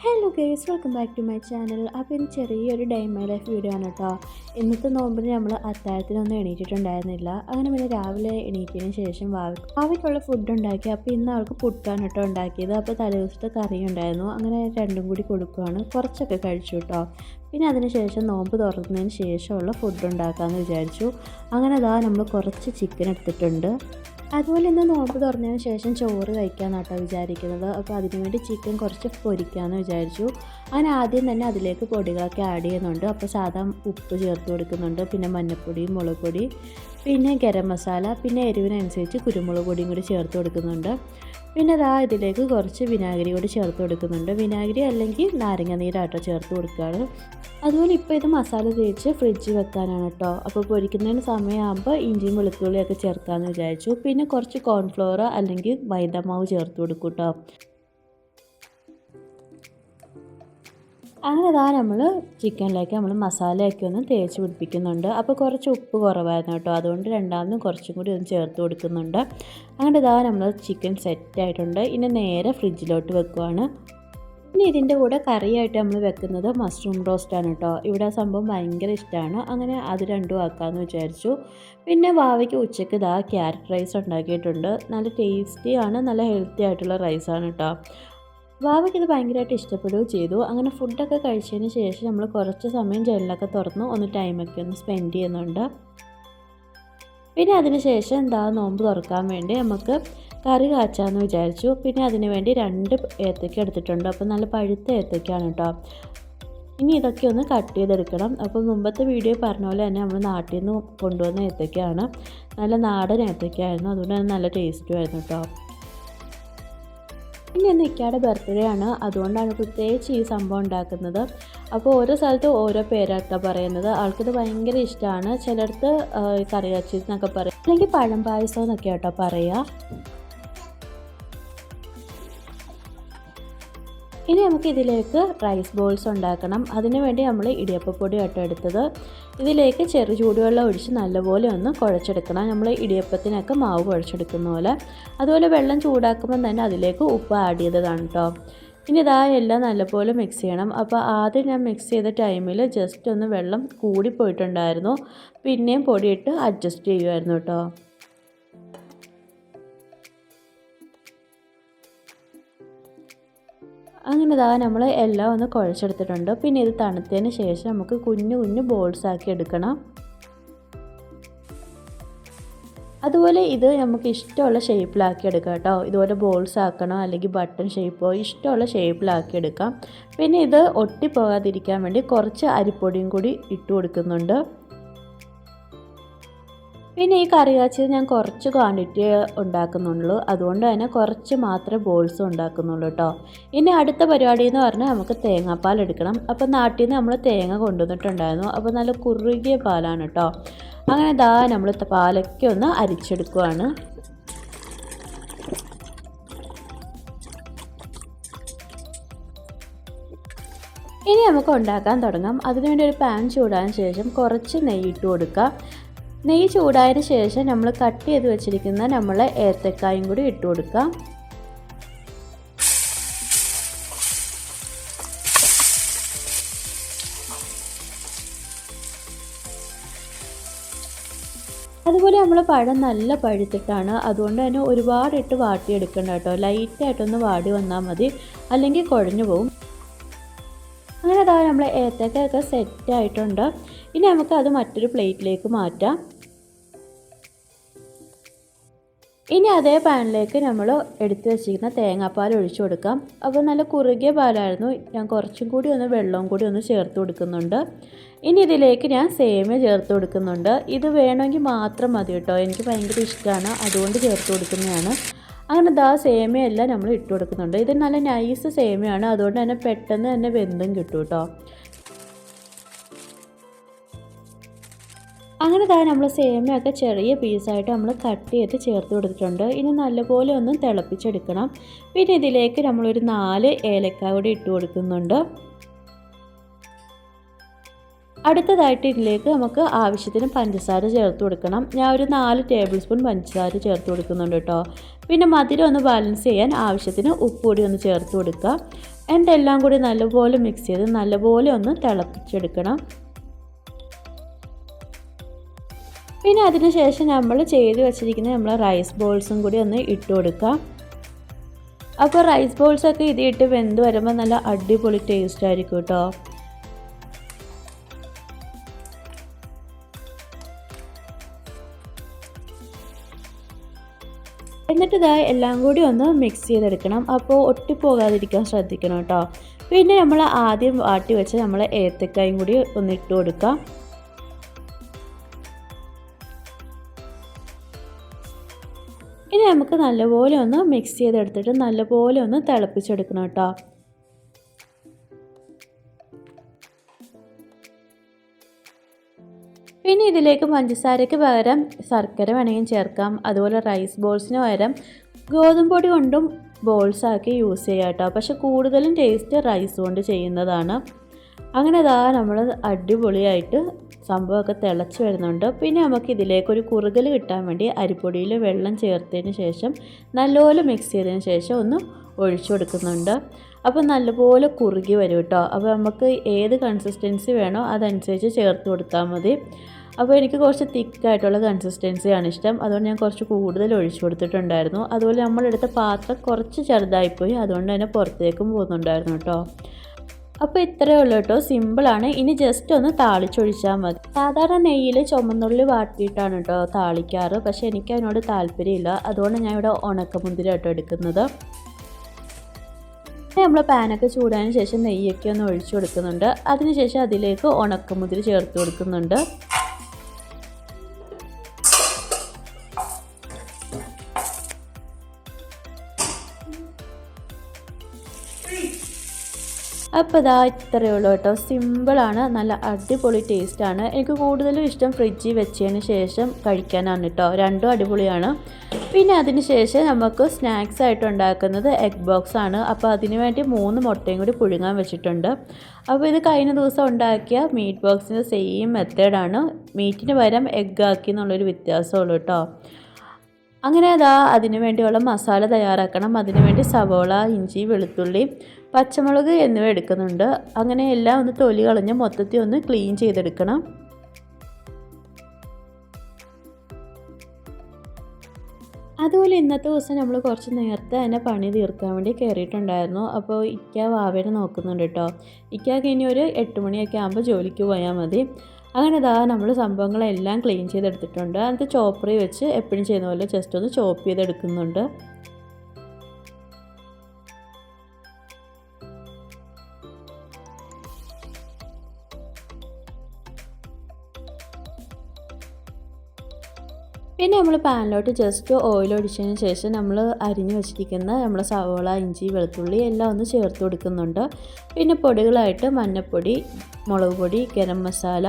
Hello guys welcome back to my channel. അപ്പോൾ ഇത് ചെറിയൊരു ഡേ മൈ ലൈഫ് വീഡിയോ ആണ് കേട്ടോ. ഇന്നത്തെ നോമ്പിന് നമ്മൾ അത്താഴത്തിനൊന്നും എണീറ്റിട്ടുണ്ടായിരുന്നില്ല. അങ്ങനെ പിന്നെ രാവിലെ എണീറ്റതിന് ശേഷം വാവി വാവിക്കുള്ള ഫുഡ് ഉണ്ടാക്കി. അപ്പോൾ ഇന്ന് അവൾക്ക് പുട്ടാണ് കേട്ടോ ഉണ്ടാക്കിയത്. അപ്പോൾ തലേദിവസത്തെ കറി ഉണ്ടായിരുന്നു. അങ്ങനെ രണ്ടും കൂടി കൊടുക്കുകയാണ് കുറച്ചൊക്കെ കഴിച്ചു കേട്ടോ. പിന്നെ അതിന് ശേഷം നോമ്പ് തുറന്നതിന് ശേഷമുള്ള ഫുഡ് ഉണ്ടാക്കാമെന്ന് വിചാരിച്ചു. അങ്ങനെ അതാ നമ്മൾ കുറച്ച് ചിക്കൻ എടുത്തിട്ടുണ്ട്. അതുപോലെ ഇന്ന് നോമ്പ് തുറന്നതിന് ശേഷം ചോറ് കഴിക്കാമെന്നാട്ടോ വിചാരിക്കുന്നത്. അപ്പോൾ അതിനു വേണ്ടി ചിക്കൻ കുറച്ച് പൊരിക്കാമെന്ന് വിചാരിച്ചു. അങ്ങനെ ആദ്യം തന്നെ അതിലേക്ക് പൊടികളൊക്കെ ആഡ് ചെയ്യുന്നുണ്ട്. അപ്പോൾ സാധാ ഉപ്പ് ചേർത്ത് കൊടുക്കുന്നുണ്ട്. പിന്നെ മഞ്ഞൾപ്പൊടി മുളക് പൊടി പിന്നെ ഗരം മസാല പിന്നെ എരിവിനനുസരിച്ച് കുരുമുളക് പൊടിയും കൂടി ചേർത്ത് കൊടുക്കുന്നുണ്ട്. പിന്നെ അതാ ഇതിലേക്ക് കുറച്ച് വിനാഗിരി കൂടി ചേർത്ത് കൊടുക്കുന്നുണ്ട്. വിനാഗിരി അല്ലെങ്കിൽ നാരങ്ങ നീരാട്ടോ ചേർത്ത് കൊടുക്കുകയാണ് അതുപോലെ ഇപ്പോൾ ഇത് മസാല തേച്ച് ഫ്രിഡ്ജിൽ വെക്കാനാണ് കേട്ടോ അപ്പോൾ പൊരിക്കുന്നതിന് സമയമാകുമ്പോൾ ഇഞ്ചിയും വെളുത്തുള്ളിയൊക്കെ ചേർക്കാമെന്ന് വിചാരിച്ചു. പിന്നെ കുറച്ച് കോൺഫ്ലോർ അല്ലെങ്കിൽ മൈദമാവ് ചേർത്ത് കൊടുക്കും കേട്ടോ അങ്ങനെ ഇതാ നമ്മൾ ചിക്കനിലേക്ക് നമ്മൾ മസാലയൊക്കെ ഒന്ന് തേച്ച് പിടിപ്പിക്കുന്നുണ്ട്. അപ്പോൾ കുറച്ച് ഉപ്പ് കുറവായിരുന്നു കേട്ടോ. അതുകൊണ്ട് രണ്ടാമതും കുറച്ചും കൂടി ഒന്ന് ചേർത്ത് കൊടുക്കുന്നുണ്ട്. അങ്ങനെ ഇതാ നമ്മൾ ചിക്കൻ സെറ്റ് ആയിട്ടുണ്ട്. ഇനി നേരെ ഫ്രിഡ്ജിലോട്ട് വെക്കുവാണ്. പിന്നെ ഇതിന്റെ കൂടെ കറിയായിട്ട് നമ്മൾ വെക്കുന്നത് മഷ്റൂം റോസ്റ്റാണ് കേട്ടോ. ഇവിടെ സംഭവം ഭയങ്കര ഇഷ്ടമാണ് അങ്ങനെ അത് രണ്ടും ആക്കാമെന്ന് വിചാരിച്ചു. പിന്നെ വാവയ്ക്ക് ഉച്ചയ്ക്ക് ഇതാ ക്യാരറ്റ് റൈസ് ഉണ്ടാക്കിയിട്ടുണ്ട്. നല്ല ടേസ്റ്റിയാണ് നല്ല ഹെൽത്തി ആയിട്ടുള്ള റൈസാണ് കേട്ടോ. വാവയ്ക്ക് ഇത് ഭയങ്കരമായിട്ട് ഇഷ്ടപ്പെടുകയും ചെയ്തു. അങ്ങനെ ഫുഡൊക്കെ കഴിച്ചതിന് ശേഷം നമ്മൾ കുറച്ച് സമയം ജനലൊക്കെ തുറന്ന്. ഒന്ന് ടൈമൊക്കെ ഒന്ന് സ്പെൻഡ് ചെയ്യുന്നുണ്ട്. പിന്നെ അതിന് ശേഷം എന്താ നോമ്പ് തുറക്കാൻ വേണ്ടി നമുക്ക് കറി കാച്ചാന്ന് വിചാരിച്ചു. പിന്നെ അതിന് വേണ്ടി രണ്ട് ഏത്തക്ക എടുത്തിട്ടുണ്ട്. അപ്പോൾ നല്ല പഴുത്ത ഏത്തക്കയാണ് കേട്ടോ ഇനി ഇതൊക്കെ ഒന്ന് കട്ട് ചെയ്തെടുക്കണം. അപ്പോൾ മുമ്പത്തെ വീഡിയോ പറഞ്ഞ പോലെ തന്നെ നമ്മൾ നാട്ടിൽ നിന്ന് കൊണ്ടുവന്ന ഏത്തക്കയാണ് നല്ല നാടൻ ഏത്തക്കയായിരുന്നു അതുകൊണ്ട് തന്നെ നല്ല ടേസ്റ്റുമായിരുന്നു കേട്ടോ പിന്നെ ഇന്ന് ഇക്കയുടെ ബർത്ത്ഡേ ആണ്. അതുകൊണ്ടാണ് പ്രത്യേകിച്ച് ഈ സംഭവം ഉണ്ടാക്കുന്നത്. അപ്പോൾ ഓരോ സ്ഥലത്ത് ഓരോ പേരാട്ടോ പറയുന്നത്. ആൾക്കിത് ഭയങ്കര ഇഷ്ടമാണ് ചിലടത്ത് കറി കച്ചി എന്നൊക്കെ പറയും. അല്ലെങ്കിൽ പഴം പായസം എന്നൊക്കെ കേട്ടോ പറയുക ഇനി നമുക്ക് ഇതിലേക്ക് റൈസ് ബോൾസ് ഉണ്ടാക്കണം. അതിനു വേണ്ടി നമ്മൾ ഇടിയപ്പപ്പൊടി കേട്ടോ എടുത്തത്. ഇതിലേക്ക് ചെറു ചൂടുവെള്ളം ഒഴിച്ച് നല്ലപോലെ ഒന്ന് കുഴച്ചെടുക്കണം. നമ്മൾ ഇടിയപ്പത്തിനൊക്കെ മാവ് കുഴച്ചെടുക്കുന്ന പോലെ. അതുപോലെ വെള്ളം ചൂടാക്കുമ്പോൾ തന്നെ അതിലേക്ക് ഉപ്പ് ആഡ് ചെയ്തതാണ് കേട്ടോ ഇനി ഇതാ എല്ലാം നല്ലപോലെ മിക്സ് ചെയ്യണം. അപ്പോൾ ആദ്യം ഞാൻ മിക്സ് ചെയ്ത ടൈമിൽ ജസ്റ്റ് ഒന്ന് വെള്ളം കൂടിപ്പോയിട്ടുണ്ടായിരുന്നു പിന്നെയും പൊടിയിട്ട് അഡ്ജസ്റ്റ് ചെയ്യുമായിരുന്നു കേട്ടോ അങ്ങനെ ഇതാ നമ്മൾ എല്ലാം ഒന്ന് കുഴച്ചെടുത്തിട്ടുണ്ട്. പിന്നെ ഇത് തണുത്തതിന് ശേഷം നമുക്ക് കുഞ്ഞു കുഞ്ഞു ബോൾസ് ആക്കി എടുക്കണം. അതുപോലെ ഇത് നമുക്ക് ഇഷ്ടമുള്ള ഷേപ്പിലാക്കി എടുക്കാം കേട്ടോ. ഇതുപോലെ ബോൾസ് ആക്കണോ അല്ലെങ്കിൽ ബട്ടൺ ഷേപ്പോ ഇഷ്ടമുള്ള ഷേപ്പിലാക്കി എടുക്കാം. പിന്നെ ഇത് ഒട്ടിപ്പോകാതിരിക്കാൻ വേണ്ടി കുറച്ച് അരിപ്പൊടിയും കൂടി ഇട്ട് കൊടുക്കുന്നുണ്ട്. പിന്നെ ഈ കറി കാച്ചിയത് ഞാൻ കുറച്ച് ക്വാണ്ടിറ്റി ഉണ്ടാക്കുന്നുള്ളൂ. അതുകൊണ്ട് തന്നെ കുറച്ച് മാത്രമേ ബോൾസ് ഉണ്ടാക്കുന്നുള്ളൂ കേട്ടോ ഇനി അടുത്ത പരിപാടി എന്ന് പറഞ്ഞാൽ നമുക്ക് തേങ്ങാപ്പാൽ എടുക്കണം. അപ്പോൾ നാട്ടിൽ നിന്ന് നമ്മൾ തേങ്ങ കൊണ്ടുവന്നിട്ടുണ്ടായിരുന്നു. അപ്പോൾ നല്ല കുറുകിയ പാലാണ് കേട്ടോ അങ്ങനെ ദാ നമ്മൾ പാലൊക്കെ ഒന്ന് അരിച്ചെടുക്കുവാണ്. ഇനി നമുക്ക് ഉണ്ടാക്കാൻ തുടങ്ങാം. അതിനുവേണ്ടി ഒരു പാൻ ചൂടാൻ ശേഷം കുറച്ച് നെയ്യ് ഇട്ട് കൊടുക്കുക നെയ്യ് ചൂടായതിന് ശേഷം നമ്മൾ കട്ട് ചെയ്ത് വെച്ചിരിക്കുന്ന നമ്മൾ ഏത്തക്കായും കൂടി ഇട്ട് കൊടുക്കാം. അതുപോലെ നമ്മൾ പഴം നല്ല പഴുത്തിട്ടാണ് അതുകൊണ്ട് തന്നെ ഒരുപാടിട്ട് വാട്ടിയെടുക്കണ്ട കേട്ടോ. ലൈറ്റായിട്ടൊന്ന് വാടി വന്നാൽ മതി. അല്ലെങ്കിൽ കുഴഞ്ഞു പോകും അങ്ങനെ അതാ നമ്മൾ ഏത്തക്കൊക്കെ സെറ്റ് ആയിട്ടുണ്ട്. ഇനി നമുക്ക് അത് മറ്റൊരു പ്ലേറ്റിലേക്ക് മാറ്റാം. ഇനി അതേ പാനിലേക്ക് നമ്മൾ എടുത്തു വെച്ചിരിക്കുന്ന തേങ്ങാപ്പാൽ ഒഴിച്ചു കൊടുക്കാം. അപ്പോൾ നല്ല കുറുകിയ പാലായിരുന്നു. ഞാൻ കുറച്ചും കൂടി ഒന്ന് വെള്ളവും കൂടി ഒന്ന് ചേർത്ത് കൊടുക്കുന്നുണ്ട്. ഇനി ഇതിലേക്ക് ഞാൻ സേമിയ ചേർത്ത് കൊടുക്കുന്നുണ്ട്. ഇത് വേണമെങ്കിൽ മാത്രം മതി കേട്ടോ. എനിക്ക് ഭയങ്കര ഇഷ്ടമാണ്. അതുകൊണ്ട് ചേർത്ത് കൊടുക്കുന്നതാണ്. അങ്ങനെ ദാ സേമിയ എല്ലാം നമ്മൾ ഇട്ട് കൊടുക്കുന്നുണ്ട്. ഇത് നല്ല നൈസ് സേമിയാണ്. അതുകൊണ്ട് തന്നെ പെട്ടെന്ന് തന്നെ വെന്തും കിട്ടും കേട്ടോ. അങ്ങനെ താ നമ്മൾ സേമിയൊക്കെ ചെറിയ പീസായിട്ട് നമ്മൾ കട്ട് ചെയ്ത് ചേർത്ത് കൊടുത്തിട്ടുണ്ട്. ഇനി നല്ലപോലെ ഒന്ന് തിളപ്പിച്ചെടുക്കണം. പിന്നെ ഇതിലേക്ക് നമ്മളൊരു നാല് ഏലക്ക കൂടി ഇട്ട് കൊടുക്കുന്നുണ്ട്. അടുത്തതായിട്ട് ഇതിലേക്ക് നമുക്ക് ആവശ്യത്തിന് പഞ്ചസാര ചേർത്ത് കൊടുക്കണം. ഞാൻ ഒരു നാല് ടേബിൾ സ്പൂൺ പഞ്ചസാര ചേർത്ത് കൊടുക്കുന്നുണ്ട് കേട്ടോ. പിന്നെ മധുരം ഒന്ന് ബാലൻസ് ചെയ്യാൻ ആവശ്യത്തിന് ഉപ്പ് കൂടി ഒന്ന് ചേർത്ത് കൊടുക്കുക എന്നിട്ട് എല്ലാം കൂടി നല്ലപോലെ മിക്സ് ചെയ്ത് നല്ലപോലെ ഒന്ന് തിളപ്പിച്ചെടുക്കണം. പിന്നെ അതിനുശേഷം നമ്മൾ ചെയ്ത് വെച്ചിരിക്കുന്ന നമ്മൾ റൈസ് ബോൾസും കൂടി ഒന്ന് ഇട്ട് കൊടുക്കാം. അപ്പോൾ റൈസ് ബോൾസൊക്കെ ഇത് ഇട്ട് വെന്ത് വരുമ്പോൾ നല്ല അടിപൊളി ടേസ്റ്റ് ആയിരിക്കും കേട്ടോ എന്നിട്ട് ഇതായി എല്ലാം കൂടി ഒന്ന് മിക്സ് ചെയ്തെടുക്കണം. അപ്പോൾ ഒട്ടിപ്പോകാതിരിക്കാൻ ശ്രദ്ധിക്കണം കേട്ടോ പിന്നെ നമ്മൾ ആദ്യം വാട്ടി വെച്ച് നമ്മൾ ഏത്തക്കായും കൂടി ഒന്ന് ഇട്ട് കൊടുക്കാം. നമുക്ക് നല്ലപോലെ ഒന്ന് മിക്സ് ചെയ്തെടുത്തിട്ട് നല്ലപോലെ ഒന്ന് തിളപ്പിച്ചെടുക്കണം കേട്ടോ. പിന്നെ ഇതിലേക്ക് പഞ്ചസാരയ്ക്ക് പകരം ശർക്കര വേണമെങ്കിൽ ചേർക്കാം. അതുപോലെ റൈസ് ബോൾസിന് പകരം ഗോതമ്പ് പൊടി കൊണ്ടും ബോൾസാക്കി യൂസ് ചെയ്യാം കേട്ടോ. പക്ഷെ കൂടുതലും ടേസ്റ്റ് റൈസ് കൊണ്ട് ചെയ്യുന്നതാണ്. അങ്ങനെ ഇതാ നമ്മൾ അടിപൊളിയായിട്ട് സംഭവമൊക്കെ തിളച്ച് വരുന്നുണ്ട്. പിന്നെ നമുക്ക് ഇതിലേക്ക് ഒരു കുറുകൽ കിട്ടാൻ വേണ്ടി അരിപ്പൊടിയിൽ വെള്ളം ചേർത്തതിന് ശേഷം നല്ലപോലെ മിക്സ് ചെയ്തതിന് ശേഷം ഒന്ന് ഒഴിച്ചു കൊടുക്കുന്നുണ്ട്. അപ്പോൾ നല്ലപോലെ കുറുകി വരും കേട്ടോ. അപ്പോൾ നമുക്ക് ഏത് കൺസിസ്റ്റൻസി വേണോ അതനുസരിച്ച് ചേർത്ത് കൊടുത്താൽ മതി. അപ്പോൾ എനിക്ക് കുറച്ച് തിക്കായിട്ടുള്ള കൺസിസ്റ്റൻസിയാണ് ഇഷ്ടം. അതുകൊണ്ട് ഞാൻ കുറച്ച് കൂടുതൽ ഒഴിച്ചു കൊടുത്തിട്ടുണ്ടായിരുന്നു. അതുപോലെ നമ്മളെടുത്ത പാത്രം കുറച്ച് ചെറുതായിപ്പോയി. അതുകൊണ്ട് തന്നെ പുറത്തേക്കും പോകുന്നുണ്ടായിരുന്നു കേട്ടോ. അപ്പോൾ ഇത്രയേ ഉള്ളൂ കേട്ടോ സിമ്പിളാണ് ഇനി ജസ്റ്റ് ഒന്ന് താളിച്ചൊഴിച്ചാൽ മതി. സാധാരണ നെയ്യിൽ ചുമന്നുള്ളി വാട്ടിയിട്ടാണ് കേട്ടോ താളിക്കാറ്. പക്ഷേ എനിക്ക് അതിനോട് താല്പര്യമില്ല. അതുകൊണ്ട് ഞാൻ ഇവിടെ ഉണക്കമുന്തിരി കേട്ടോ എടുക്കുന്നത്. നമ്മൾ പാനൊക്കെ ചൂടായതിനു ശേഷം നെയ്യൊക്കെ ഒന്ന് ഒഴിച്ചു കൊടുക്കുന്നുണ്ട്. അതിനുശേഷം അതിലേക്ക് ഉണക്കമുന്തിരി ചേർത്ത് കൊടുക്കുന്നുണ്ട്. അപ്പോൾ ഇതാ ഇത്രയേ ഉള്ളൂ കേട്ടോ. സിമ്പിളാണ് നല്ല അടിപൊളി ടേസ്റ്റാണ് എനിക്ക് കൂടുതലും ഇഷ്ടം ഫ്രിഡ്ജിൽ വെച്ചതിന് ശേഷം കഴിക്കാനാണ് കേട്ടോ രണ്ടും അടിപൊളിയാണ്. പിന്നെ അതിന് ശേഷം നമുക്ക് സ്നാക്സ് ആയിട്ട് ഉണ്ടാക്കുന്നത് എഗ് ബോക്സ് ആണ്. അപ്പോൾ അതിന് വേണ്ടി മൂന്ന് മുട്ടയും കൂടി പുഴുങ്ങാൻ വെച്ചിട്ടുണ്ട്. അപ്പോൾ ഇത് കഴിഞ്ഞ ദിവസം ഉണ്ടാക്കിയ മീറ്റ് ബോക്സിന്റെ സെയിം മെത്തേഡാണ് മീറ്റിന് പകരം എഗ്ഗ് ആക്കി എന്നുള്ളൊരു വ്യത്യാസമുള്ളൂ കേട്ടോ അങ്ങനെ അതാ അതിനു വേണ്ടിയുള്ള മസാല തയ്യാറാക്കണം. അതിന് വേണ്ടി സവോള ഇഞ്ചി വെളുത്തുള്ളി പച്ചമുളക് എന്നിവ എടുക്കുന്നുണ്ട്. അങ്ങനെ എല്ലാം ഒന്ന് തൊലി കളഞ്ഞ് മൊത്തത്തിൽ ഒന്ന് ക്ലീൻ ചെയ്തെടുക്കണം. അതുപോലെ ഇന്നത്തെ ദിവസം നമ്മൾ കുറച്ച് നേരത്തെ തന്നെ പണി തീർക്കാൻ വേണ്ടി കയറിയിട്ടുണ്ടായിരുന്നു. അപ്പോൾ ഇക്ക വാവേനെ നോക്കുന്നുണ്ട് കേട്ടോ. ഇക്കാക്ക് ഇനി ഒരു എട്ട് മണിയൊക്കെ ആകുമ്പോൾ ജോലിക്ക് പോയാൽ മതി. അങ്ങനെ ഇതാ നമ്മൾ സംഭവങ്ങളെല്ലാം ക്ലീൻ ചെയ്തെടുത്തിട്ടുണ്ട്. അതിനകത്ത് ചോപ്പറി വെച്ച് എപ്പോഴും ചെയ്യുന്ന പോലെ ജസ്റ്റ് ഒന്ന് ചോപ്പ് ചെയ്തെടുക്കുന്നുണ്ട്. പിന്നെ നമ്മൾ പാനിലോട്ട് ജസ്റ്റ് ഓയിൽ ഒഴിച്ചതിന് ശേഷം നമ്മൾ അരിഞ്ഞു വെച്ചിരിക്കുന്ന നമ്മൾ സവോള ഇഞ്ചി വെളുത്തുള്ളി എല്ലാം ഒന്ന് ചേർത്ത് കൊടുക്കുന്നുണ്ട്. പിന്നെ പൊടികളായിട്ട് മഞ്ഞൾപ്പൊടി മുളക് പൊടി ഗരം മസാല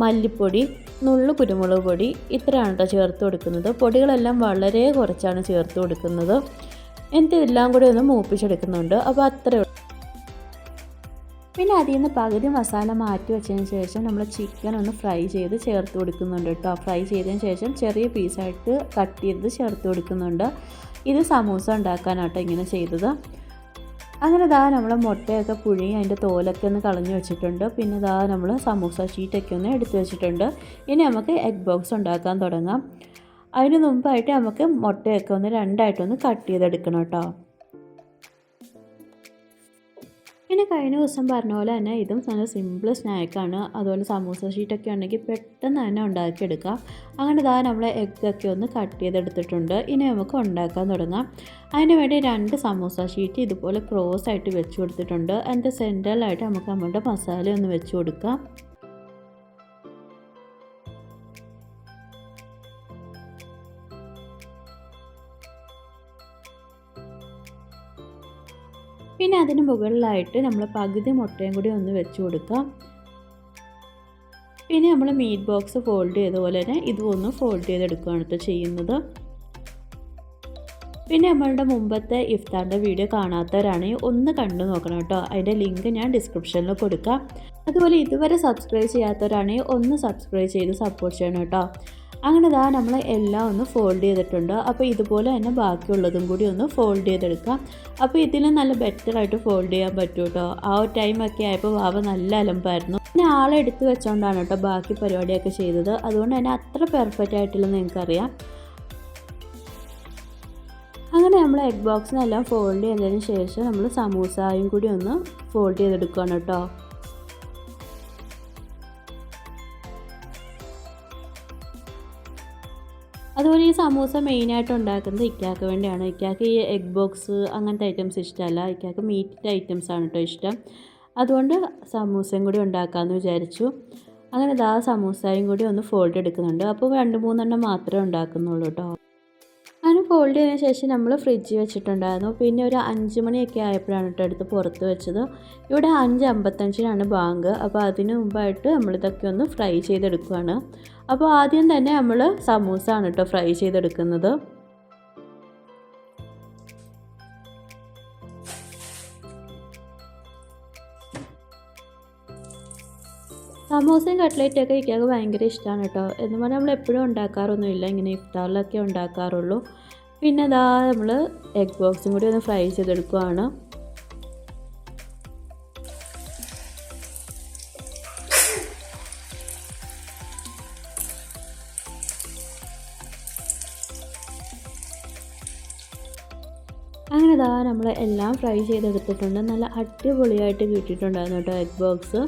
മല്ലിപ്പൊടി നുള്ളു കുരുമുളക് പൊടി ഇത്രയാണ് കേട്ടോ ചേർത്ത് കൊടുക്കുന്നത്. പൊടികളെല്ലാം വളരെ കുറച്ചാണ് ചേർത്ത് കൊടുക്കുന്നത്. എന്നിട്ട് ഇതെല്ലാം കൂടി ഒന്ന് മൂപ്പിച്ചെടുക്കുന്നുണ്ട്. അപ്പോൾ അത്ര പിന്നെ അതിൽ നിന്ന് പകുതി മസാല മാറ്റി വെച്ചതിന് ശേഷം നമ്മൾ ചിക്കൻ ഒന്ന് ഫ്രൈ ചെയ്ത് ചേർത്ത് കൊടുക്കുന്നുണ്ട് കേട്ടോ ഫ്രൈ ചെയ്തതിന് ശേഷം ചെറിയ പീസായിട്ട് കട്ട് ചെയ്ത് ചേർത്ത് കൊടുക്കുന്നുണ്ട്. ഇത് സമൂസ ഉണ്ടാക്കാനാട്ടോ ഇങ്ങനെ ചെയ്തത്. അങ്ങനെ ഇതാ നമ്മൾ മുട്ടയൊക്കെ പുഴുങ്ങി അതിന്റെ തോലൊക്കെ ഒന്ന് കളഞ്ഞു വെച്ചിട്ടുണ്ട്. പിന്നെ ഇതാ നമ്മൾ സമൂസ ഷീറ്റൊക്കെ ഒന്ന് എടുത്തു വെച്ചിട്ടുണ്ട്. ഇനി നമുക്ക് എഗ് ബോക്സ് ഉണ്ടാക്കാൻ തുടങ്ങാം. അതിന് മുമ്പായിട്ട് നമുക്ക് മുട്ടയൊക്കെ ഒന്ന് രണ്ടായിട്ടൊന്ന് കട്ട് ചെയ്തെടുക്കണം കേട്ടോ. പിന്നെ കഴിഞ്ഞ ദിവസം പറഞ്ഞ പോലെ തന്നെ ഇതും നല്ല സിമ്പിൾ സ്നാക്കാണ് അതുപോലെ സമൂസ ഷീറ്റൊക്കെ ഉണ്ടെങ്കിൽ പെട്ടെന്ന് തന്നെ ഉണ്ടാക്കിയെടുക്കാം. അങ്ങനെ ഇതാ നമ്മൾ എഗ്ഗൊക്കെ ഒന്ന് കട്ട് ചെയ്തെടുത്തിട്ടുണ്ട്. ഇനി നമുക്ക് ഉണ്ടാക്കാൻ തുടങ്ങാം. അതിന് വേണ്ടി രണ്ട് സമൂസ ഷീറ്റ് ഇതുപോലെ ക്രോസ് ആയിട്ട് വെച്ച് കൊടുത്തിട്ടുണ്ട്. അതിന്റെ സെന്ററിലായിട്ട് നമുക്ക് നമ്മളുടെ മസാല ഒന്ന് വെച്ച് കൊടുക്കാം. പിന്നെ അതിന് മുകളിലായിട്ട് നമ്മൾ പകുതി മുട്ടയും കൂടി ഒന്ന് വെച്ച് കൊടുക്കാം പിന്നെ നമ്മൾ മീറ്റ് ബോക്സ് ഫോൾഡ് ചെയ്ത പോലെ തന്നെ ഇതും ഒന്ന് ഫോൾഡ് ചെയ്തെടുക്കുകയാണ് കേട്ടോ ചെയ്യുന്നത്. പിന്നെ നമ്മളുടെ മുമ്പത്തെ ഇഫ്താറിന്റെ വീഡിയോ കാണാത്തവരാണെങ്കിൽ ഒന്ന് കണ്ടു നോക്കണം കേട്ടോ അതിന്റെ ലിങ്ക് ഞാൻ ഡിസ്ക്രിപ്ഷനിൽ കൊടുക്കാം. അതുപോലെ ഇതുവരെ സബ്സ്ക്രൈബ് ചെയ്യാത്തവരാണെങ്കിൽ ഒന്ന് സബ്സ്ക്രൈബ് ചെയ്ത് സപ്പോർട്ട് ചെയ്യണം കേട്ടോ അങ്ങനെ ഇതാ നമ്മൾ എല്ലാം ഒന്ന് ഫോൾഡ് ചെയ്തിട്ടുണ്ട്. അപ്പോൾ ഇതുപോലെ തന്നെ ബാക്കിയുള്ളതും കൂടി ഒന്ന് ഫോൾഡ് ചെയ്തെടുക്കാം. അപ്പോൾ ഇതിൽ നല്ല ബെറ്ററായിട്ട് ഫോൾഡ് ചെയ്യാൻ പറ്റും കേട്ടോ ആ ഒരു ടൈമൊക്കെ ആയപ്പോൾ വാവ നല്ല അലമ്പായിരുന്നു. പിന്നെ ആളെ എടുത്ത് വെച്ചുകൊണ്ടാണ് കേട്ടോ ബാക്കി പരിപാടിയൊക്കെ ചെയ്തത്. അതുകൊണ്ട് തന്നെ അത്ര പെർഫെക്റ്റ് ആയിട്ടില്ലെന്ന് നിങ്ങൾക്കറിയാം അങ്ങനെ നമ്മൾ എഗ് ബോക്സിനെല്ലാം ഫോൾഡ് ചെയ്തതിന് ശേഷം നമ്മൾ സമൂസായും കൂടി ഒന്ന് ഫോൾഡ് ചെയ്തെടുക്കുകയാണ് കേട്ടോ. സമൂസ മെയിനായിട്ട് ഉണ്ടാക്കുന്നത് ഇക്കാക്ക് വേണ്ടിയാണ്. ഇക്കാക്ക് ഈ എഗ് ബോക്സ് അങ്ങനത്തെ ഐറ്റംസ് ഇഷ്ടമല്ല. ഇക്കാക്ക് മീറ്റിന്റെ ഐറ്റംസ് ആണ് കേട്ടോ ഇഷ്ടം. അതുകൊണ്ട് സമൂസയും കൂടി ഉണ്ടാക്കാമെന്ന് വിചാരിച്ചു. അങ്ങനെ ദാ സമൂസയും കൂടി ഒന്ന് ഫോൾഡ് എടുക്കുന്നുണ്ട്. അപ്പോൾ രണ്ട് മൂന്നെണ്ണം മാത്രമേ ഉണ്ടാക്കുന്നുള്ളൂ കേട്ടോ ഫോൾഡ് ചെയ്തതിന് ശേഷം നമ്മൾ ഫ്രിഡ്ജിൽ വെച്ചിട്ടുണ്ടായിരുന്നു. പിന്നെ ഒരു അഞ്ച് മണിയൊക്കെ ആയപ്പോഴാണ് കേട്ടോ എടുത്ത് പുറത്ത് വെച്ചത്. ഇവിടെ അഞ്ച് അമ്പത്തഞ്ചിനാണ് ബാങ്ക്. അപ്പോൾ അതിന് മുമ്പായിട്ട് നമ്മളിതൊക്കെ ഒന്ന് ഫ്രൈ ചെയ്തെടുക്കുകയാണ് അപ്പോൾ ആദ്യം തന്നെ നമ്മൾ സമൂസ ആണ് കേട്ടോ ഫ്രൈ ചെയ്തെടുക്കുന്നത്. സമോസയും കട്ട്ലേറ്റൊക്കെ ഇക്കൊക്കെ ഭയങ്കര ഇഷ്ടമാണ് കേട്ടോ എന്ന് പറഞ്ഞാൽ നമ്മൾ എപ്പോഴും ഉണ്ടാക്കാറൊന്നുമില്ല. ഇങ്ങനെ ഇഫ്താറിലൊക്കെ ഉണ്ടാക്കാറുള്ളൂ. പിന്നെ അതാ നമ്മൾ എഗ് ബോക്സും കൂടി ഒന്ന് ഫ്രൈ ചെയ്തെടുക്കുവാണ്. അങ്ങനെ ഇതാ നമ്മൾ എല്ലാം ഫ്രൈ ചെയ്തെടുത്തിട്ടുണ്ട്. നല്ല അടിപൊളിയായിട്ട് കിട്ടിയിട്ടുണ്ടായിരുന്നു കേട്ടോ എഗ് ബോക്സ്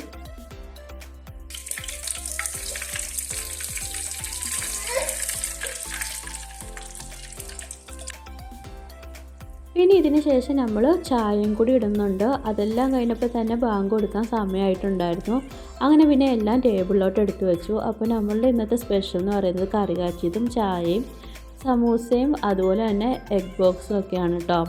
ശേഷം നമ്മൾ ചായയും കൂടി ഇടുന്നുണ്ട്. അതെല്ലാം കഴിഞ്ഞപ്പോൾ തന്നെ ബാങ്ക് കൊടുക്കാൻ സമയമായിട്ടുണ്ടായിരുന്നു അങ്ങനെ പിന്നെ എല്ലാം ടേബിളിലോട്ട് എടുത്തു വെച്ചു. അപ്പോൾ നമ്മളുടെ ഇന്നത്തെ സ്പെഷ്യൽ എന്ന് പറയുന്നത് കറി കാച്ചിയതും ചായയും സമൂസയും അതുപോലെ തന്നെ എഗ് ബോക്സും ഒക്കെയാണ് കേട്ടോ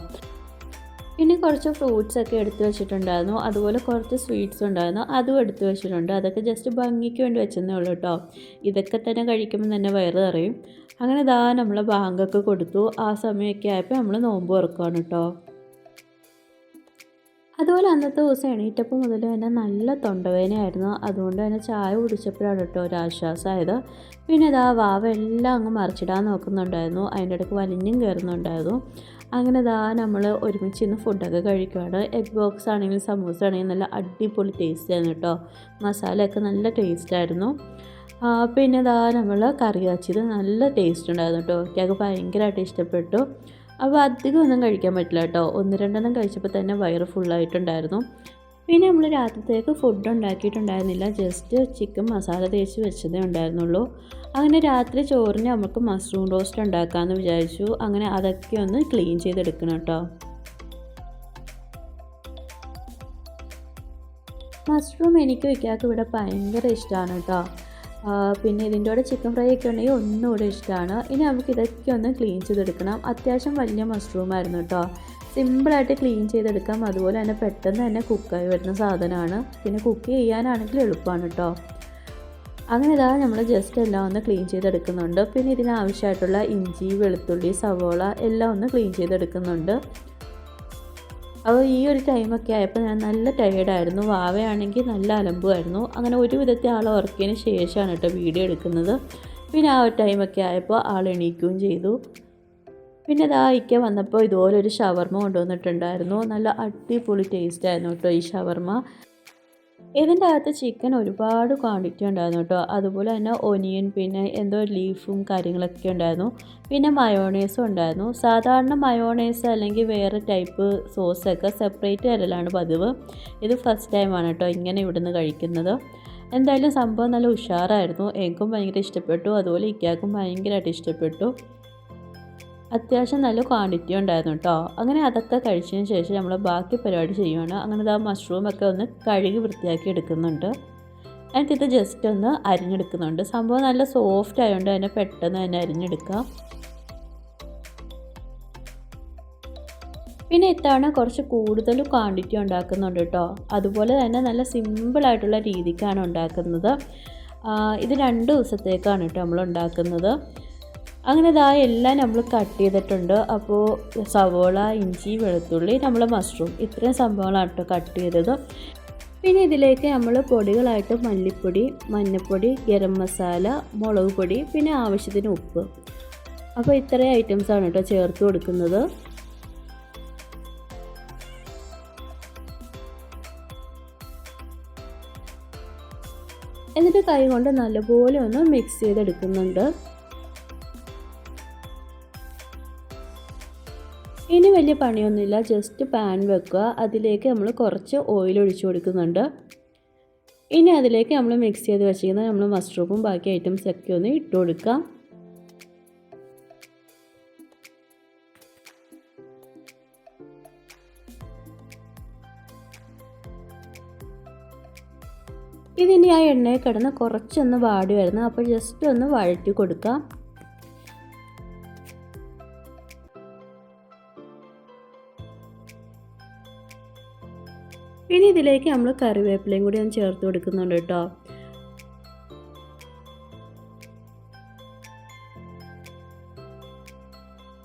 പിന്നെ കുറച്ച് ഫ്രൂട്ട്സ് ഒക്കെ എടുത്തു വെച്ചിട്ടുണ്ടായിരുന്നു. അതുപോലെ കുറച്ച് സ്വീറ്റ്സ് ഉണ്ടായിരുന്നു. അതും എടുത്തു വെച്ചിട്ടുണ്ട്. അതൊക്കെ ജസ്റ്റ് ഭംഗിക്ക് വേണ്ടി വെച്ചെന്നേ ഉള്ളൂ കേട്ടോ ഇതൊക്കെ തന്നെ കഴിക്കുമ്പോൾ തന്നെ വയറ് നിറയും. അങ്ങനെ ദാ നമ്മൾ ബാങ്കൊക്കെ കൊടുത്തു. ആ സമയമൊക്കെ ആയപ്പോൾ നമ്മൾ നോമ്പ് തുറക്കുകയാണ് കേട്ടോ അതുപോലെ അന്നത്തെ ദിവസം എണീറ്റപ്പോൾ മുതൽ തന്നെ നല്ല തൊണ്ടവേദനയായിരുന്നു. അതുകൊണ്ട് തന്നെ ചായ കുടിച്ചപ്പോഴാണ് കേട്ടോ ഒരു ആശ്വാസമായത്. പിന്നെ ഇതാ വാവ എല്ലാം അങ്ങ് മറിച്ചിടാൻ നോക്കുന്നുണ്ടായിരുന്നു. അതിന്റെ ഇടയ്ക്ക് വലിഞ്ഞും കയറുന്നുണ്ടായിരുന്നു. അങ്ങനെ ഇതാ നമ്മൾ ഒരുമിച്ച് ഇന്ന് ഫുഡൊക്കെ കഴിക്കുകയാണ് എഗ് ബോക്സ് ആണെങ്കിലും സമൂസ ആണെങ്കിലും നല്ല അടിപൊളി ടേസ്റ്റ് ആയിരുന്നു കേട്ടോ. മസാലയൊക്കെ നല്ല ടേസ്റ്റായിരുന്നു പിന്നെ ഇതാ നമ്മൾ കറി കാച്ചിയത് നല്ല ടേസ്റ്റ് ഉണ്ടായിരുന്നു കേട്ടോ. എനിക്കത് ഭയങ്കരമായിട്ട് ഇഷ്ടപ്പെട്ടു. അപ്പോൾ അധികം ഒന്നും കഴിക്കാൻ പറ്റില്ല കേട്ടോ. ഒന്ന് രണ്ടെണ്ണം കഴിച്ചപ്പോൾ തന്നെ വയറ് ഫുള്ളായിട്ടുണ്ടായിരുന്നു പിന്നെ നമ്മൾ രാത്രിത്തേക്ക് ഫുഡ് ഉണ്ടാക്കിയിട്ടുണ്ടായിരുന്നില്ല. ജസ്റ്റ് ചിക്കൻ മസാല തേച്ച് വെച്ചതേ ഉണ്ടായിരുന്നുള്ളൂ. അങ്ങനെ രാത്രി ചോറിന് നമുക്ക് മഷ്റൂം റോസ്റ്റ് ഉണ്ടാക്കാമെന്ന് വിചാരിച്ചു. അങ്ങനെ അതൊക്കെ ഒന്ന് ക്ലീൻ ചെയ്തെടുക്കണം കേട്ടോ. മഷ്റൂം എനിക്ക് വയ്ക്കാക്ക് ഇവിടെ ഭയങ്കര ഇഷ്ടമാണ് കേട്ടോ. പിന്നെ ഇതിന്റെ കൂടെ ചിക്കൻ ഫ്രൈ ഒക്കെ ഉണ്ടെങ്കിൽ ഒന്നുകൂടെ ഇഷ്ടമാണ്. ഇനി നമുക്ക് ഇതൊക്കെ ഒന്ന് ക്ലീൻ ചെയ്തെടുക്കണം. അത്യാവശ്യം വലിയ മഷ്റൂം ആയിരുന്നു കേട്ടോ സിമ്പിളായിട്ട് ക്ലീൻ ചെയ്തെടുക്കാം. അതുപോലെ തന്നെ പെട്ടെന്ന് തന്നെ കുക്കായി വരുന്ന സാധനമാണ്. പിന്നെ കുക്ക് ചെയ്യാനാണെങ്കിൽ എളുപ്പമാണ് കേട്ടോ അങ്ങനെ ഇതാ നമ്മൾ ജസ്റ്റ് എല്ലാം ഒന്ന് ക്ലീൻ ചെയ്തെടുക്കുന്നുണ്ട്. പിന്നെ ഇതിനാവശ്യമായിട്ടുള്ള ഇഞ്ചി വെളുത്തുള്ളി സവോള എല്ലാം ഒന്ന് ക്ലീൻ ചെയ്തെടുക്കുന്നുണ്ട്. അപ്പോൾ ഈ ഒരു ടൈമൊക്കെ ആയപ്പോൾ ഞാൻ നല്ല ടയേർഡായിരുന്നു വാവയാണെങ്കിൽ നല്ല അലമ്പുമായിരുന്നു. അങ്ങനെ ഒരു വിധത്തെ ആൾ ഉറക്കിയതിന് ശേഷമാണ് കേട്ടോ വീഡിയോ എടുക്കുന്നത്. പിന്നെ ആ ഒരു ടൈമൊക്കെ ആയപ്പോൾ ആൾ എണീക്കുകയും ചെയ്തു. പിന്നെ ഇതാ ഇക്ക വന്നപ്പോൾ ഇതുപോലെ ഒരു ഷവർമ കൊണ്ടുവന്നിട്ടുണ്ടായിരുന്നു. നല്ല അടിപൊളി ടേസ്റ്റ് ആയിരുന്നു കേട്ടോ ഈ ഷവർമ. ഇതിന്റെ അകത്ത് ചിക്കൻ ഒരുപാട് ക്വാണ്ടിറ്റി ഉണ്ടായിരുന്നു കേട്ടോ. അതുപോലെ തന്നെ ഒനിയൻ പിന്നെ എന്തോ ലീഫും കാര്യങ്ങളൊക്കെ ഉണ്ടായിരുന്നു. പിന്നെ മയോണൈസും ഉണ്ടായിരുന്നു. സാധാരണ മയോണൈസ് അല്ലെങ്കിൽ വേറെ ടൈപ്പ് സോസൊക്കെ സെപ്പറേറ്റ് തരലാണ് പതിവ്. ഇത് ഫസ്റ്റ് ടൈമാണ് കേട്ടോ ഇങ്ങനെ ഇവിടുന്ന് കഴിക്കുന്നത്. എന്തായാലും സംഭവം നല്ല ഉഷാറായിരുന്നു. എനിക്കും ഭയങ്കര ഇഷ്ടപ്പെട്ടു. അതുപോലെ ഇക്കാക്കും ഭയങ്കരമായിട്ട് ഇഷ്ടപ്പെട്ടു. അത്യാവശ്യം നല്ല ക്വാണ്ടിറ്റി ഉണ്ടായിരുന്നു കേട്ടോ അങ്ങനെ അതൊക്കെ കഴിച്ചതിന് ശേഷം നമ്മൾ ബാക്കി പരിപാടി ചെയ്യുകയാണ് അങ്ങനെ ആ മഷ്റൂമൊക്കെ ഒന്ന് കഴുകി വൃത്തിയാക്കി എടുക്കുന്നുണ്ട്. എന്നിട്ട് ഇത് ജസ്റ്റ് ഒന്ന് അരിഞ്ഞെടുക്കുന്നുണ്ട്. സംഭവം നല്ല സോഫ്റ്റ് ആയതുകൊണ്ട് തന്നെ പെട്ടെന്ന് തന്നെ അരിഞ്ഞെടുക്കാം. പിന്നെ ഇത്തവണ കുറച്ച് കൂടുതൽ ക്വാണ്ടിറ്റി ഉണ്ടാക്കുന്നുണ്ട് കേട്ടോ അതുപോലെ തന്നെ നല്ല സിമ്പിളായിട്ടുള്ള രീതിക്കാണ് ഉണ്ടാക്കുന്നത്. ഇത് രണ്ട് ദിവസത്തേക്കാണ് കേട്ടോ നമ്മൾ ഉണ്ടാക്കുന്നത്. അങ്ങനെ ഇതാ എല്ലാം നമ്മൾ കട്ട് ചെയ്തിട്ടുണ്ട്. അപ്പോൾ സവോള ഇഞ്ചി വെളുത്തുള്ളി നമ്മൾ മഷ്റൂം ഇത്രയും സംഭവങ്ങളാണ് കേട്ടോ കട്ട് ചെയ്തത്. പിന്നെ ഇതിലേക്ക് നമ്മൾ പൊടികളായിട്ട് മല്ലിപ്പൊടി മഞ്ഞൾപ്പൊടി ഗരം മസാല മുളക് പൊടി പിന്നെ ആവശ്യത്തിന് ഉപ്പ്. അപ്പോൾ ഇത്രയും ഐറ്റംസാണ് കേട്ടോ ചേർത്ത് കൊടുക്കുന്നത്. എന്നിട്ട് കൈ കൊണ്ട് നല്ലപോലെ ഒന്ന് മിക്സ് ചെയ്തെടുക്കുന്നുണ്ട്. ഇനി വലിയ പണിയൊന്നുമില്ല. ജസ്റ്റ് പാൻ വെക്കുക. അതിലേക്ക് നമ്മൾ കുറച്ച് ഓയിൽ ഒഴിച്ചു കൊടുക്കുന്നുണ്ട്. ഇനി അതിലേക്ക് നമ്മൾ മിക്സ് ചെയ്ത് വെച്ചിരിക്കുന്ന നമ്മൾ മഷ്റൂമും ബാക്കി ഐറ്റംസ് ഒക്കെ ഒന്ന് ഇട്ട് കൊടുക്കാം ഇതിനി ആ എണ്ണയിൽ കിടന്ന് കുറച്ചൊന്ന് വാടി വരുന്നത് അപ്പോൾ ജസ്റ്റ് ഒന്ന് വഴറ്റി കൊടുക്കാം. ഇനി ഇതിലേക്ക് നമ്മൾ കറിവേപ്പിലയും കൂടി ഞാൻ ചേർത്ത് കൊടുക്കുന്നുണ്ട് കേട്ടോ.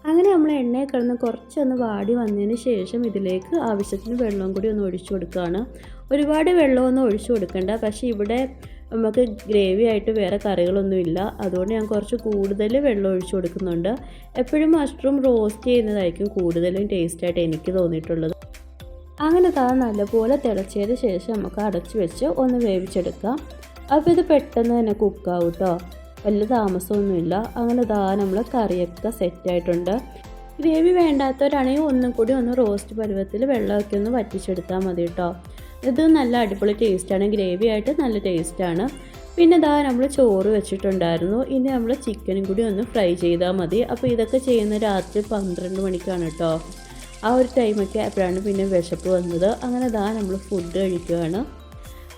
അങ്ങനെ നമ്മൾ എണ്ണയെ കിടന്ന് കുറച്ചൊന്ന് വാടി വന്നതിന് ശേഷം ഇതിലേക്ക് ആവശ്യത്തിന് വെള്ളവും കൂടി ഒന്ന് ഒഴിച്ചു കൊടുക്കുകയാണ്. ഒരുപാട് വെള്ളമൊന്നും ഒഴിച്ചു കൊടുക്കണ്ട. പക്ഷേ ഇവിടെ നമുക്ക് ഗ്രേവി ആയിട്ട് വേറെ കറികളൊന്നുമില്ല അതുകൊണ്ട് ഞാൻ കുറച്ച് കൂടുതൽ വെള്ളം ഒഴിച്ചു കൊടുക്കുന്നുണ്ട്. എപ്പോഴും മഷ്റൂം റോസ്റ്റ് ചെയ്യുന്നതായിരിക്കും കൂടുതലും ടേസ്റ്റായിട്ട് എനിക്ക് തോന്നിയിട്ടുള്ളത്. അങ്ങനെ താ നല്ലപോലെ തിളച്ചതിന് ശേഷം നമുക്ക് അടച്ചു വെച്ച് ഒന്ന് വേവിച്ചെടുക്കാം. അപ്പോൾ ഇത് പെട്ടെന്ന് തന്നെ കുക്കാവും കേട്ടോ വലിയ താമസമൊന്നുമില്ല. അങ്ങനെ ദാ നമ്മൾ കറിയൊക്കെ സെറ്റായിട്ടുണ്ട് ഗ്രേവി വേണ്ടാത്തവരാണെങ്കിൽ ഒന്നും കൂടി ഒന്ന് റോസ്റ്റ് പരുവത്തിൽ വെള്ളമൊക്കെ ഒന്ന് വറ്റിച്ചെടുത്താൽ മതി കേട്ടോ ഇത് നല്ല അടിപൊളി ടേസ്റ്റാണ് ഗ്രേവി ആയിട്ട് നല്ല ടേസ്റ്റാണ് പിന്നെ ഇതാ നമ്മൾ ചോറ് വെച്ചിട്ടുണ്ടായിരുന്നു. ഇനി നമ്മൾ ചിക്കനും കൂടി ഒന്ന് ഫ്രൈ ചെയ്താൽ മതി. അപ്പോൾ ഇതൊക്കെ ചെയ്യുന്ന രാത്രി പന്ത്രണ്ട് മണിക്കാണ് കേട്ടോ ആ ഒരു ടൈമൊക്കെ അപ്പോഴാണ് പിന്നെ വിശപ്പ് വന്നത്. അങ്ങനെ ഇതാ നമ്മൾ ഫുഡ് കഴിക്കുകയാണ്.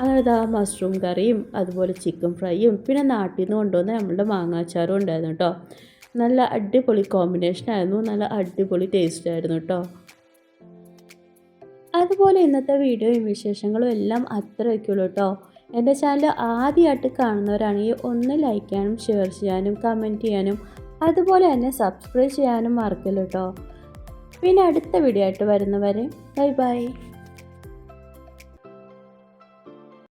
അങ്ങനെ ഇതാ മഷ്റൂം കറിയും അതുപോലെ ചിക്കൻ ഫ്രൈയും പിന്നെ നാട്ടിൽ നിന്ന് കൊണ്ടുവന്ന നമ്മളുടെ മാങ്ങാച്ചാറും ഉണ്ടായിരുന്നു കേട്ടോ നല്ല അടിപൊളി കോമ്പിനേഷൻ ആയിരുന്നു. നല്ല അടിപൊളി ടേസ്റ്റ് ആയിരുന്നു കേട്ടോ അതുപോലെ ഇന്നത്തെ വീഡിയോയും വിശേഷങ്ങളും എല്ലാം അത്രയൊക്കെയുള്ളൂ കേട്ടോ എന്റെ ചാനൽ ആദ്യമായിട്ട് കാണുന്നവരാണെങ്കിൽ ഒന്ന് ലൈക്ക് ചെയ്യാനും ഷെയർ ചെയ്യാനും കമന്റ് ചെയ്യാനും അതുപോലെ തന്നെ സബ്സ്ക്രൈബ് ചെയ്യാനും മറക്കില്ല കേട്ടോ പിന്നെ അടുത്ത വീഡിയോ ആയിട്ട് വരുന്നവരെ. Bye bye